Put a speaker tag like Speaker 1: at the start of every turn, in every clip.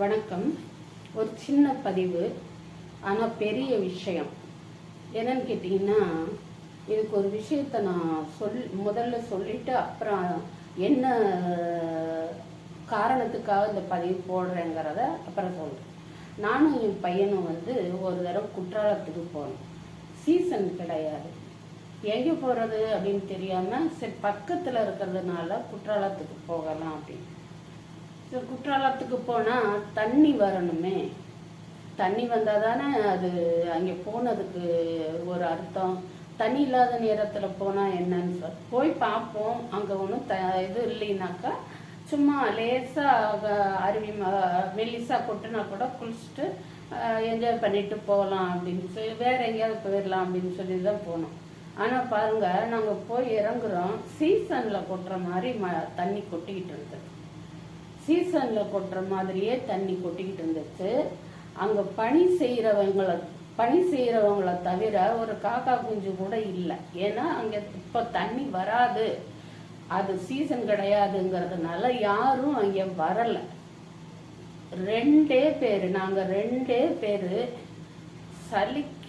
Speaker 1: வணக்கம். ஒரு சின்ன பதிவு ஆனால் பெரிய விஷயம். என்னன்னு கேட்டிங்கன்னா இதுக்கு ஒரு விஷயத்தை நான் சொல் முதல்ல சொல்லிட்டு அப்புறம் என்ன காரணத்துக்காக இந்த பதிவு போடுறேங்கிறத அப்புறம் சொல்கிறேன் நானும் என் பையனும் வந்து ஒரு தடவை குற்றாலத்துக்கு போனோம். சீசன் கிடையாது. எங்கே போகிறது அப்படின்னு தெரியாமல் சரி பக்கத்தில் இருக்கிறதுனால குற்றாலத்துக்கு போகலாம் அப்படின்னு. குற்றாலத்துக்கு போனால் தண்ணி வரணுமே. தண்ணி வந்தால் தானே அது அங்கே போனதுக்கு ஒரு அர்த்தம். தண்ணி இல்லாத நேரத்தில் போனால் என்னன்னு போய் பார்ப்போம். அங்கே ஒன்றும் த இது இல்லைனாக்கா சும்மா லேசாக அருவி ம- மெல்லிசா கொட்டுனா கூட குளிச்சுட்டு என்ஜாய் பண்ணிட்டு போகலாம் அப்படின்னு சொல்லி வேற எங்கேயாவது போயிடலாம் அப்படின்னு சொல்லி தான் போனோம். ஆனால் பாருங்க நாங்கள் போய் இறங்குறோம். சீசனில் கொட்டுற மாதிரி ம தண்ணி கொட்டிக்கிட்டு இருந்தது. சீசனில் கொட்டுற மாதிரியே தண்ணி கொட்டிக்கிட்டு இருந்துச்சு. அங்கே பணி செய்கிறவங்கள பணி செய்கிறவங்கள தவிர ஒரு காக்கா குஞ்சு கூட இல்லை. ஏன்னா அங்கே இப்போ தண்ணி வராது. அது சீசன் கிடையாதுங்கிறதுனால யாரும் அங்கே வரலை. ரெண்டே பேர் நாங்கள் ரெண்டே பேர் சலிக்க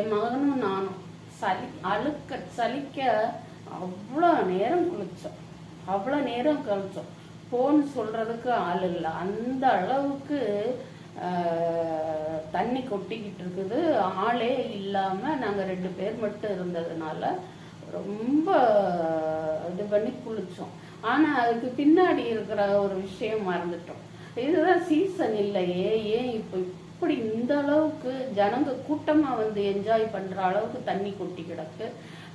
Speaker 1: என் மகனும் நானும் சலி அழுக்க சலிக்க அவ்வளோ நேரம் குளித்தோம் அவ்வளோ நேரம் கழிச்சோம். போன் சொல்கிறதுக்கு ஆள் இல்லை. அந்த அளவுக்கு தண்ணி கொட்டிக்கிட்டு இருக்குது. ஆளே இல்லாமல் நாங்கள் ரெண்டு பேர் மட்டும் இருந்ததுனால ரொம்ப இது பண்ணி குளித்தோம் ஆனால் அதுக்கு பின்னாடி இருக்கிற ஒரு விஷயம் மறந்துட்டோம். இதுதான் சீசன் இல்லையே. ஏன் இப்போ அப்படி இந்த அளவுக்கு ஜனங்க கூட்டமாக வந்து என்ஜாய் பண்ணுற அளவுக்கு தண்ணி கொட்டி கிடக்கு.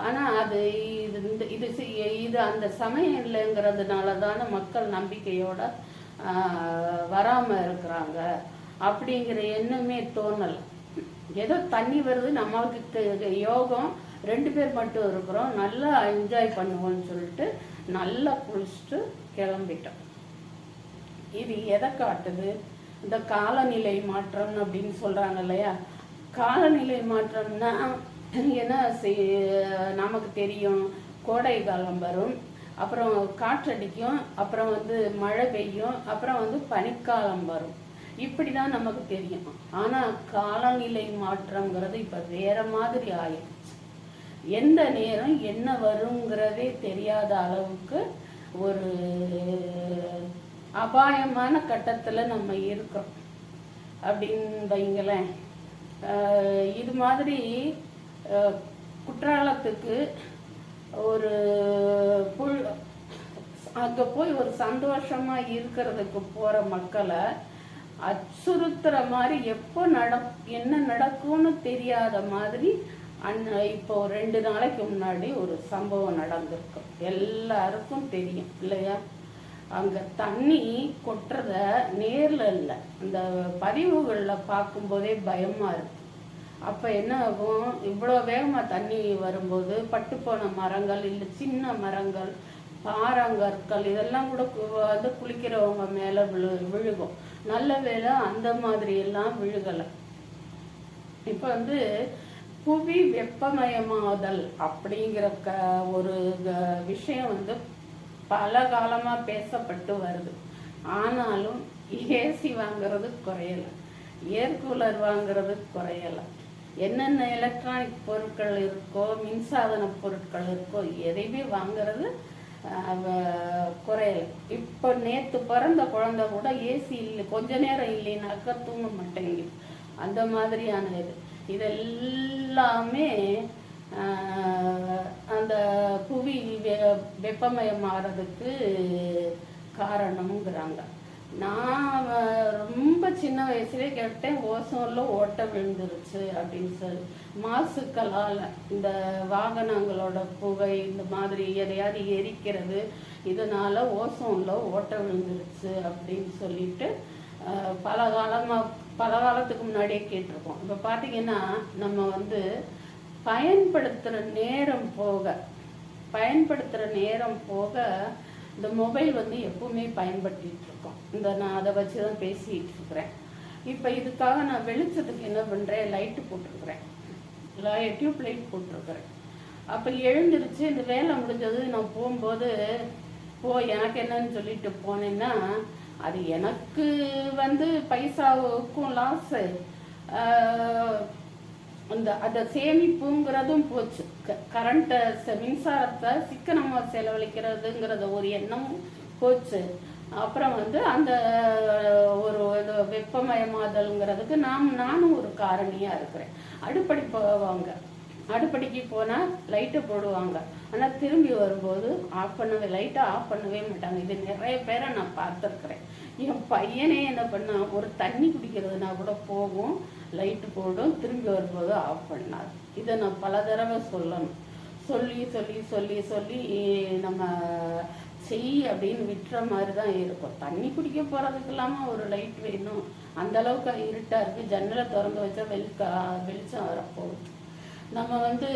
Speaker 1: ஆனால் அது இது இந்த இது இது அந்த சமயம் இல்லைங்கிறதுனால தானே மக்கள் நம்பிக்கையோட வராமல் இருக்கிறாங்க. அப்படிங்கிற எண்ணமே தோணல். ஏதோ தண்ணி வருது நம்மளுக்கு யோகம். ரெண்டு பேர் மட்டும் இருக்கிறோம். நல்லா என்ஜாய் பண்ணுவோம்னு சொல்லிட்டு நல்லா குளிச்சுட்டு கிளம்பிட்டோம். இது எதை காட்டுது? இந்த காலநிலை மாற்றம் அப்படின்னு சொல்றாங்க இல்லையா? காலநிலை மாற்றம்னா என்ன செய் நமக்கு தெரியும். கோடை காலம் வரும். அப்புறம் காற்றடிக்கும். அப்புறம் வந்து மழை பெய்யும். அப்புறம் வந்து பனிக்காலம் வரும். இப்படி தான் நமக்கு தெரியும். ஆனால் காலநிலை மாற்றங்கிறது இப்போ வேற மாதிரி ஆயிடுச்சு. எந்த நேரம் என்ன வருங்கிறதே தெரியாத அளவுக்கு ஒரு அபாயமான கட்டத்தில் நம்ம இருக்கிறோம். அப்படின்னு வைங்களேன் ஆஹ் இது மாதிரி ஆஹ் குற்றாலத்துக்கு ஒரு புல் அங்கே போய் ஒரு சந்தோஷமா இருக்கிறதுக்கு போகிற மக்களை அச்சுறுத்துற மாதிரி எப்போ நட என்ன நடக்கும்னு தெரியாத மாதிரி அந் இப்போ ரெண்டு நாளைக்கு முன்னாடி ஒரு சம்பவம் நடந்திருக்கு. எல்லாருக்கும் தெரியும் இல்லையா? அங்க தண்ணி கொட்டுறத நேர்ல இல்லை. அந்த பதிவுகளில் பார்க்கும்போதே பயமா இருக்கு. அப்ப என்ன ஆகும்? இவ்வளோ வேகமா தண்ணி வரும்போது பட்டுப்போன மரங்கள் இல்லை சின்ன மரங்கள் பாறாங்கற்கள் இதெல்லாம் கூட வந்து குளிக்கிறவங்க மேல விழு விழுகும். நல்ல வேளை அந்த மாதிரி எல்லாம் விழுகலை. இப்போ வந்து புவி வெப்பமயமாதல் அப்படிங்கிற க ஒரு விஷயம் வந்து பல காலமா பேசப்பட்டு வருது. ஆனாலும் ஏசி வாங்குறது குறையல. ஏர் கூலர் வாங்குறது குறையல. என்னென்ன எலக்ட்ரானிக் பொருட்கள் இருக்கோ மின்சாதன பொருட்கள் இருக்கோ எதையுமே வாங்குறது அஹ், குறையல. இப்போ நேத்து பிறந்த குழந்தை கூட ஏசி இல்லை கொஞ்ச நேரம் இல்லைனாக்கா தூங்க மாட்டேங்குது. அந்த மாதிரியான இது. இதெல்லாமே அந்த புவி வெ- வெப்பமயமாறதுக்கு காரணம்ங்கிறாங்க. நான் ரொம்ப சின்ன வயசுலே கேட்டேன் ஓசோன்ல ஓட்டை விழுந்துருச்சு அப்படின்னு சொல்லி. மாசுக்களால் இந்த வாகனங்களோட புகை இந்த மாதிரி எதையாவது எரிக்கிறது இதனால ஓசோன்ல ஓட்டை விழுந்துருச்சு அப்படின்னு சொல்லிட்டு பல காலமாக பல காலத்துக்கு முன்னாடியே கேட்டிருக்கோம். இப்போ பார்த்தீங்கன்னா நம்ம வந்து பயன்படுத்துகிற நேரம் போக பயன்படுத்துகிற நேரம் போக இந்த மொபைல் வந்து எப்பவுமே பயன்படுத்திட்டு இருக்கோம் இந்த நான் அதை வச்சு தான் பேசிட்டு இருக்கிறேன் இப்போ இதுக்காக நான் வெளிச்சத்துக்கு என்ன பண்ணுறேன் லைட்டு போட்டிருக்கிறேன். டியூப் லைட் போட்டிருக்கிறேன். அப்போ எழுந்திருச்சு இந்த வேலை முடிஞ்சது நான் போகும்போது போ எனக்கு என்னன்னு சொல்லிட்டு போனேன்னா அது எனக்கு வந்து பைசாவுக்கும் லாஸு அந்த அந்த சேமிப்புங்கிறதும் போச்சு. கரண்ட்டை மின்சாரத்தை சிக்கனமாக செலவழிக்கிறதுங்கிறத ஒரு எண்ணமும் போச்சு. அப்புறம் வந்து அந்த ஒரு இது வெப்பமயமாதல்ங்கிறதுக்கு நாம் நானும் ஒரு காரணியாக இருக்கிறேன். அடுப்படி போவாங்க. அடுப்படிக்கு போனால் லைட்டை போடுவாங்க. ஆனால் திரும்பி வரும்போது ஆஃப் பண்ணவே லைட்டை ஆஃப் பண்ணவே மாட்டாங்க. இது நிறைய பேரை நான் பார்த்துருக்குறேன். என் பையனே என்ன பண்ணால் ஒரு தண்ணி குடிக்கிறதுனா கூட போகும். லைட்டு போடும் திரும்பி வரும்போது ஆஃப் பண்ணார். இதை நான் பல தடவை சொல்லணும். சொல்லி சொல்லி சொல்லி சொல்லி நம்ம செய் அப்படின்னு விட்டுற மாதிரி தான் இருக்கும். தண்ணி குடிக்க போகிறதுக்கு இல்லாமல் ஒரு லைட் வேணும்? அந்த அளவுக்கு இருட்டாக இருக்குது ஜன்னலை திறந்து வச்சா வெளிக்கா வெளிச்சம் வரப்போகுது நம்ம வந்து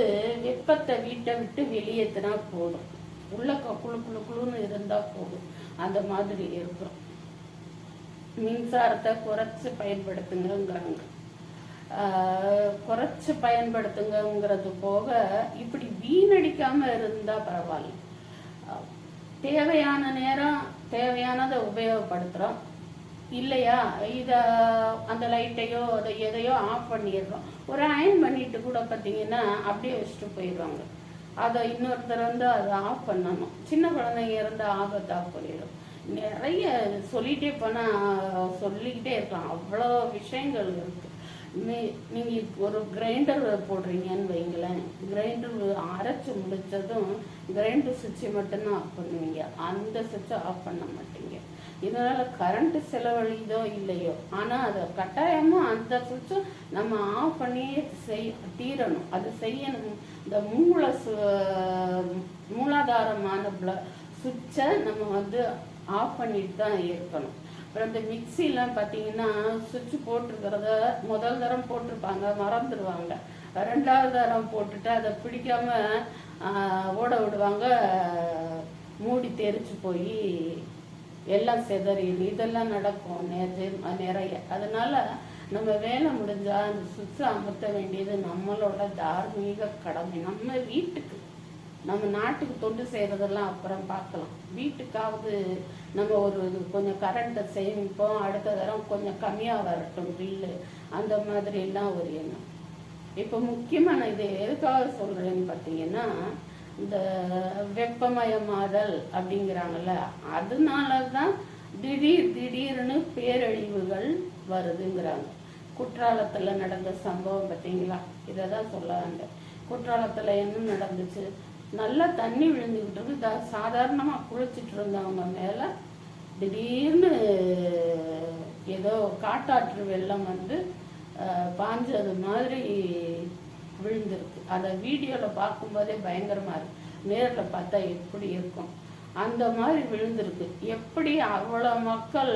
Speaker 1: வெப்பத்தை வீட்டை விட்டு வெளியேற்றினா போதும். உள்ள குழு குழு குழுன்னு இருந்தால் போதும். அந்த மாதிரி இருக்கும். மின்சாரத்தை குறைச்சி பயன்படுத்துங்கிறாங்க குறைச்சி பயன்படுத்துங்கிறது போக இப்படி வீணடிக்காம இருந்தா பரவாயில்ல. தேவையான நேரம் தேவையானதை உபயோகப்படுத்துகிறோம் இல்லையா? இதை அந்த லைட்டையோ அதை எதையோ ஆஃப் பண்ணிடுறோம். ஒரு அயன் பண்ணிட்டு கூட பார்த்தீங்கன்னா அப்படியே வச்சுட்டு போயிடுவாங்க. அதை இன்னொருத்தர் வந்து அதை ஆஃப் பண்ணணும். சின்ன குழந்தைங்க இருந்தால் ஆபத்தாக போயிடும் நிறைய சொல்லிகிட்டே போனால் சொல்லிக்கிட்டே இருக்கலாம். அவ்வளோ விஷயங்கள் இருக்குது நீங்கள் ஒரு கிரைண்டர் போடுறீங்கன்னு வைங்களேன். கிரைண்டர் அரைச்சி முடித்ததும் கிரைண்டர் சுவிட்சை மட்டும்தான் ஆஃப் பண்ணுவீங்க. அந்த சுவிட்சை ஆஃப் பண்ண மாட்டீங்க. இதனால் கரண்ட்டு செலவழிதோ இல்லையோ ஆனால் அதை கட்டாயமாக அந்த சுவிட்சை நம்ம ஆஃப் பண்ணியே செய் தீரணும். அது செய்யணும். இந்த மூல சு மூலாதாரமான சுவிட்சை நம்ம வந்து ஆஃப் பண்ணிட்டு தான் இருக்கணும். அப்புறம் இந்த மிக்சிலாம் பார்த்தீங்கன்னா சுவிட்ச் போட்டிருக்கிறத முதல் தரம் போட்டிருப்பாங்க மறந்துடுவாங்க. ரெண்டாவது தரம் போட்டுட்டு அதை பிடிக்காம ஓட விடுவாங்க. மூடி தெரிச்சு போய் எல்லாம் செதறி இதெல்லாம் நடக்கும் நிறைய. அதனால நம்ம வேலை முடிஞ்சால் அந்த சுவிட்சை அமர்த்த வேண்டியது நம்மளோட தார்மீக கடமை. நம்ம வீட்டுக்கு நம்ம நாட்டுக்கு தொண்டு செய்கிறதெல்லாம் அப்புறம் பார்க்கலாம். வீட்டுக்காவது நம்ம ஒரு கொஞ்சம் கரண்ட்டை சேமிப்போம். அடுத்த தரம் கொஞ்சம் கம்மியாக வரட்டும் பில்லு அந்த மாதிரிலாம் ஒரு எண்ணம். இப்போ முக்கியமான இது எதுக்காக சொல்கிறேன்னு பார்த்தீங்கன்னா இந்த வெப்பமயமாதல் அப்படிங்கிறாங்கல்ல அதனால தான் திடீர் திடீர்னு பேரழிவுகள் வருதுங்கிறாங்க. குற்றாலத்தில் நடந்த சம்பவம் பார்த்தீங்களா? இதை தான் சொல்ல வந்தேன். குற்றாலத்தில் என்ன நடந்துச்சு? நல்லா தண்ணி விழுந்துக்கிட்டு இருக்கு சாதாரணமாக குளிச்சுட்டு இருந்தவங்க மேலே திடீர்னு ஏதோ காட்டாற்று வெள்ளம் வந்து பாஞ்சது மாதிரி விழுந்திருக்கு. அதை வீடியோவில் பார்க்கும்போதே பயங்கரமாக இருக்கு. நேரில் பார்த்தா எப்படி இருக்கும்? அந்த மாதிரி விழுந்திருக்கு. எப்படி அவ்வளோ மக்கள்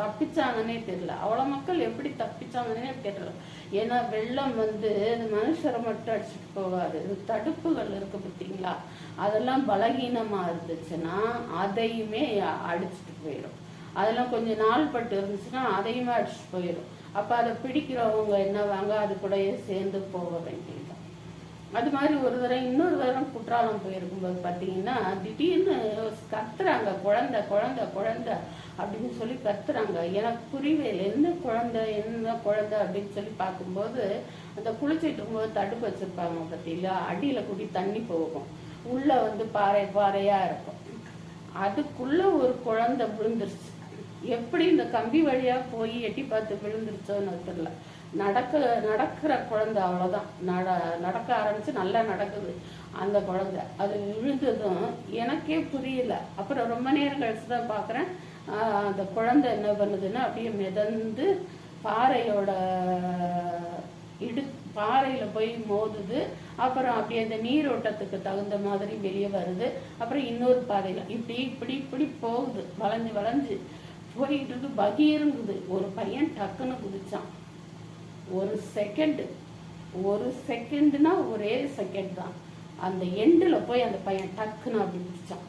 Speaker 1: தப்பிச்சாங்கன்னே தெரியல. அவ்வளோ மக்கள் எப்படி தப்பிச்சாங்கன்னே தெரியல. ஏன்னா வெள்ளம் வந்து மனுஷரை மட்டும் அடிச்சுட்டு போகாது தடுப்புகள் இருக்கு பார்த்தீங்களா? அதெல்லாம் பலகீனமாக இருந்துச்சுன்னா அதையுமே அடிச்சுட்டு போயிடும். அதெல்லாம் கொஞ்சம் நாள் பட்டு இருந்துச்சுன்னா அதையுமே அடிச்சுட்டு போயிடும். அப்போ அதை பிடிக்கிறவங்க என்ன வாங்க? அது கூடயே சேர்ந்து போக வேண்டியது அது மாதிரி ஒரு தடவை இன்னொரு தரம் குற்றாலம் போயிருக்கும்போது பார்த்தீங்கன்னா திடீர்னு கத்துறாங்க குழந்த குழந்த குழந்த அப்படின்னு சொல்லி கத்துறாங்க. எனக்கு புரியவே என்ன குழந்த என்ன குழந்த அப்படின்னு சொல்லி பார்க்கும்போது அந்த குளிச்சுட்டு இருக்கும்போது தடுப்பு வச்சுருப்பாங்க பார்த்தீங்களா? அடியில் கூட்டி தண்ணி போகும். உள்ளே வந்து பாறை பாறையாக இருக்கும். அதுக்குள்ளே ஒரு குழந்தை விழுந்துருச்சு. எப்படி இந்த கம்பி வழியாக போய் எட்டி பார்த்து விழுந்துருச்சோன்னு தெரியல. நடக்க நடக்கிற குழந்தை அவ்வளோதான் நட நடக்க ஆரம்பித்து நல்லா நடக்குது அந்த குழந்தை. அது விழுந்ததும் எனக்கே புரியல. அப்புறம் ரொம்ப நேரம் கழிச்சு தான் பார்க்குறேன். அந்த குழந்தை என்ன பண்ணுதுன்னா அப்படியே மிதந்து பாறையோட இடு பாறையில் போய் மோதுது. அப்புறம் அப்படியே அந்த நீரோட்டத்துக்கு தகுந்த மாதிரி வெளியே வருது. அப்புறம் இன்னொரு பாறையில் இப்படி இப்படி இப்படி போகுது. வளைஞ்சு வளைஞ்சு போயிட்டு இருக்கு பகீருங்குது. ஒரு பையன் டக்குன்னு குதிச்சான். ஒரு செகண்டு ஒரு செகண்டுனா ஒரே செகண்ட் தான். அந்த எண்டில் போய் அந்த பையன் டக்குன்னு அப்படி பிடிச்சான்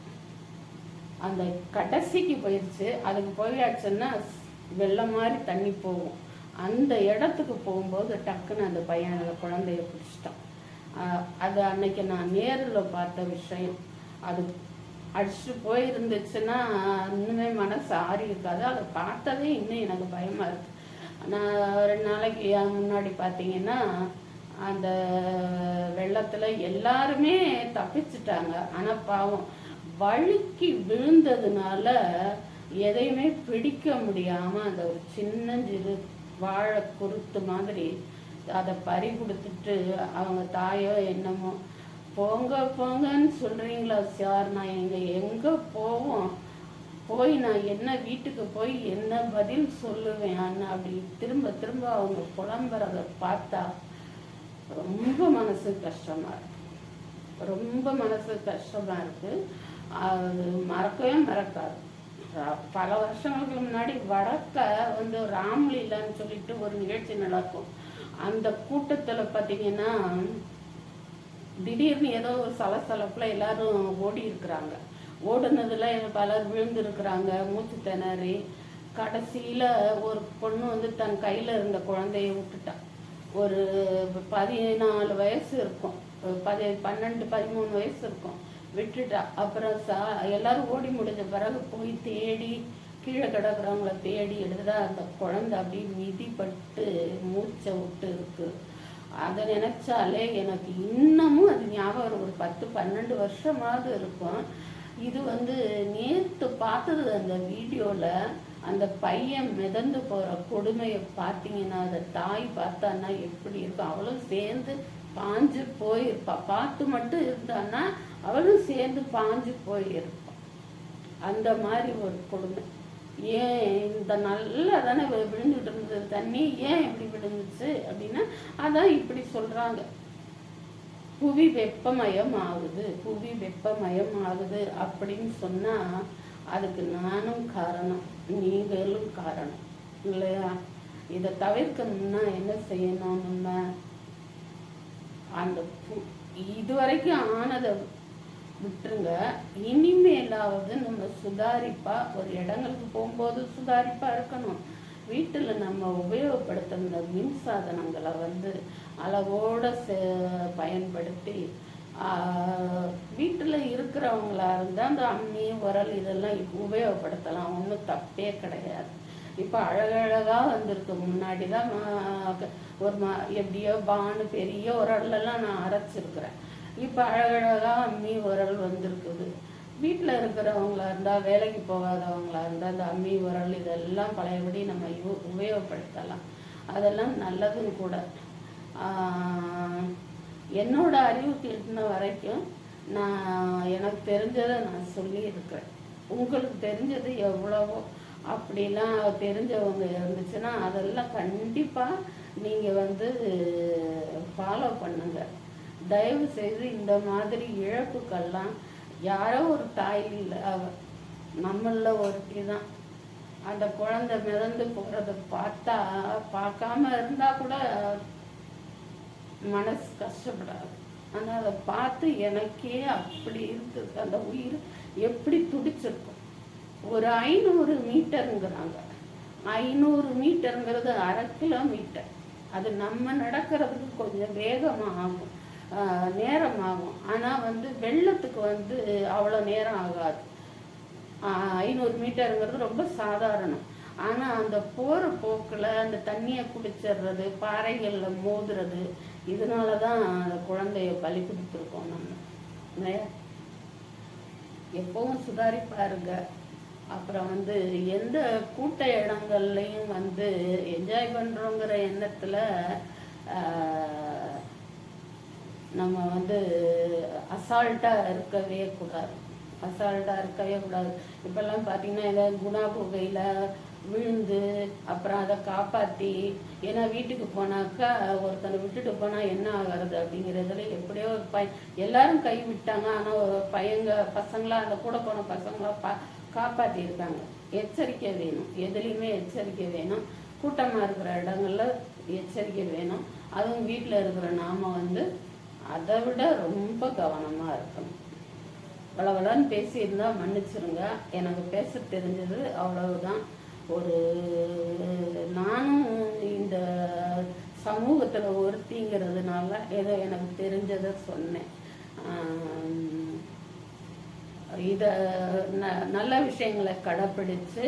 Speaker 1: அந்த கடைசிக்கு போயிடுச்சு அதுக்கு போயாச்சுன்னா வெள்ளம் மாதிரி தண்ணி போகும். அந்த இடத்துக்கு போகும்போது டக்குன்னு அந்த பையன் அந்த குழந்தைய பிடிச்சிட்டான். அது அன்னைக்கு நான் நேரில் பார்த்த விஷயம். அது அடிச்சுட்டு போயிருந்துச்சுன்னா இன்னுமே மனசு ஆறி இருக்காது அதை பார்த்ததே இன்னும் எனக்கு பயமாக இருக்கு. நான் ரெண்டு நாளைக்கு முன்னாடி பார்த்தீங்கன்னா அந்த வெள்ளத்தில் எல்லாருமே தப்பிச்சிட்டாங்க. ஆனால் பாவம் வழுக்கி விழுந்ததுனால எதையுமே பிடிக்க முடியாமல் அந்த ஒரு சின்னஞ்சிறு வாழை குருத்து மாதிரி அதை பறி கொடுத்துட்டு அவங்க தாயோ என்னமோ போங்க போங்கன்னு சொல்கிறீங்களா சார்? நான் எங்க எங்கே போவோம்? போய் நான் என்ன வீட்டுக்கு போய் என்ன பதில் சொல்லுவேன் அண்ணா அப்படி திரும்ப திரும்ப அவங்க புலம்புறத பார்த்தா ரொம்ப மனசு கஷ்டமா இருக்கு. ரொம்ப மனசு கஷ்டமா இருக்கு. அது மறக்கவே மறக்காது. பல வருஷங்களுக்கு முன்னாடி வடக்க வந்து ராம்லீலான்னு சொல்லிட்டு ஒரு நிகழ்ச்சி நடக்கும். அந்த கூட்டத்துல பார்த்தீங்கன்னா திடீர்னு ஏதோ ஒரு சலசலப்புல எல்லாரும் ஓடி இருக்கிறாங்க. ஓடுனதுல பலர் விழுந்திருக்கிறாங்க மூச்சு திணறி. கடைசியில ஒரு பொண்ணு வந்து தன் கையில இருந்த குழந்தைய விட்டுட்டா. ஒரு பதினாலு வயசு இருக்கும். பதி பன்னெண்டு பதிமூணு வயசு இருக்கும். விட்டுட்டா. அப்புறம் சா எல்லாரும் ஓடி முடிஞ்ச பிறகு போய் தேடி கீழே கிடக்குறவங்கள தேடி எடுத்துட்டா அந்த குழந்தை அப்படியே மிதிப்பட்டு மூச்சை விட்டு இருக்கு. அதை நினைச்சாலே எனக்கு இன்னமும் அது ஞாபகம் ஒரு பத்து பன்னெண்டு வருஷமாவது இருக்கும். இது வந்து நேத்து பார்த்தது அந்த வீடியோவில் அந்த பையன் மிதந்து போற கொடுமையை பார்த்தீங்கன்னா அந்த தாய் பார்த்தான்னா எப்படி இருக்கும்? அவளும் சேர்ந்து பாஞ்சு போயிருப்பா. பார்த்து மட்டும் இருந்தான்னா அவளும் சேர்ந்து பாஞ்சு போயிருப்பா. அந்த மாதிரி ஒரு கொடுமை. ஏன் இந்த நல்லா தானே விழுந்துட்டு இருந்தது தண்ணி? ஏன் இப்படி விழுந்துச்சு? அப்படின்னா அதான் இப்படி சொல்றாங்க. புவி வெப்பமயம் ஆகுது புவி வெப்பமயம் ஆகுது அப்படின்னு சொன்னா அதுக்கு நானும் காரணம் நீங்களும் காரணம். இல்லையா? இதை தவிர்க்கணும்னா என்ன செய்யணும் நம்ம? அந்த பு- இதுவரைக்கும் ஆனதை விட்டுருங்க. இனிமேலாவது நம்ம சுதாரிப்பா ஒரு இடங்களுக்கு போகும்போது சுதாரிப்பா இருக்கணும். வீட்டில் நம்ம உபயோகப்படுத்துகிற மின் சாதனங்களை வந்து அளவோட சே பயன்படுத்தி வீட்டில் இருக்கிறவங்களா இருந்தால் அந்த அம்மி உரல் இதெல்லாம் உபயோகப்படுத்தலாம். ஒன்றும் தப்பே கிடையாது. இப்போ அழகழகாக வந்திருக்கு. முன்னாடி தான் ஒரு மா எப்படியோ பானு பெரிய உரல்லலாம் நான் அரைச்சிருக்கிறேன். இப்போ அழகழகாக அம்மி உரல் வந்திருக்குது. வீட்டில் இருக்கிறவங்களா இருந்தால் வேலைக்கு போகாதவங்களா இருந்தால் அந்த அம்மி உரல் இதெல்லாம் பழையபடி நம்ம யூ- உபயோகப்படுத்தலாம். அதெல்லாம் நல்லதும் கூட. என்னோட அறிவு திருத்தின வரைக்கும் நான் எனக்கு தெரிஞ்சதை நான் சொல்லியிருக்கிறேன். உங்களுக்கு தெரிஞ்சது எவ்வளவோ. அப்படிலாம் தெரிஞ்சவங்க இருந்துச்சுன்னா அதெல்லாம் கண்டிப்பாக நீங்கள் வந்து ஃபாலோ பண்ணுங்கள் தயவு செய்து இந்த மாதிரி இழப்புக்கெல்லாம் யாரோ ஒரு தாய் இல்லை அவ நம்மள ஒருத்தி தான் அந்த குழந்தை மிதந்து போகிறத பார்த்தா பார்க்காம இருந்தா கூட மனசு கஷ்டப்படாது. ஆனால் அதை பார்த்து எனக்கே அப்படி இருக்குது அந்த உயிர் எப்படி துடிச்சிருக்கும்? ஒரு ஐநூறு மீட்டருங்கிறாங்க. ஐநூறு மீட்டருங்கிறது அரை கிலோமீட்டர். அது நம்ம நடக்கிறதுக்கு கொஞ்சம் வேகமாக ஆகும். நேரம் ஆகும் ஆனால் வந்து வெள்ளத்துக்கு வந்து அவ்வளோ நேரம் ஆகாது. ஆஹ் ஐநூறு மீட்டருங்கிறது ரொம்ப சாதாரணம். ஆனால் அந்த போகிற போக்கில் அந்த தண்ணியை குடிச்சிடுறது பாறைகளில் மோதுறது இதனால தான் அந்த குழந்தைய பலி கொடுத்துருக்கோம் நம்ம. இல்லையா? எப்பவும் சுதாரிப்பாருங்க. அப்புறம் வந்து எந்த கூட்ட இடங்கள்லையும் வந்து என்ஜாய் பண்ணுறோங்கிற எண்ணத்தில் நம்ம வந்து அசால்ட்டாக இருக்கவே கூடாது. அசால்ட்டாக இருக்கவே கூடாது. இப்போல்லாம் பார்த்தீங்கன்னா ஏதாவது குணா குகையில் விழுந்து அப்புறம் அதை காப்பாற்றி ஏன்னா வீட்டுக்கு போனாக்கா ஒருத்தனை விட்டுட்டு போனால் என்ன ஆகிறது அப்படிங்கிறதுல எப்படியோ ஒரு பை எல்லாரும் கை விட்டாங்க. ஆனால் ஒரு பையங்க பசங்களா அந்த கூட போன பசங்களா பா காப்பாற்றியிருக்காங்க எச்சரிக்கை வேணும். எதுலேயுமே எச்சரிக்கை வேணும். கூட்டமாக இருக்கிற இடங்களில் எச்சரிக்கை வேணும். அதுவும் வீட்டில் இருக்கிற நாம வந்து அதை விட ரொம்ப கவனமாக இருக்கணும். அவ்வளவுதான் பேசியிருந்தா மன்னிச்சிருங்க. எனக்கு பேச தெரிஞ்சது அவ்வளவுதான். ஒரு நானும் இந்த சமூகத்தில் ஒருத்திங்கிறதுனால ஏதோ எனக்கு தெரிஞ்சதை சொன்னேன். இதை ந நல்ல விஷயங்களை கடைப்பிடிச்சு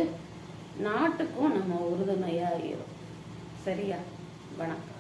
Speaker 1: நாட்டுக்கும் நம்ம உறுதுணையாக இருக்கும் சரியா? வணக்கம்.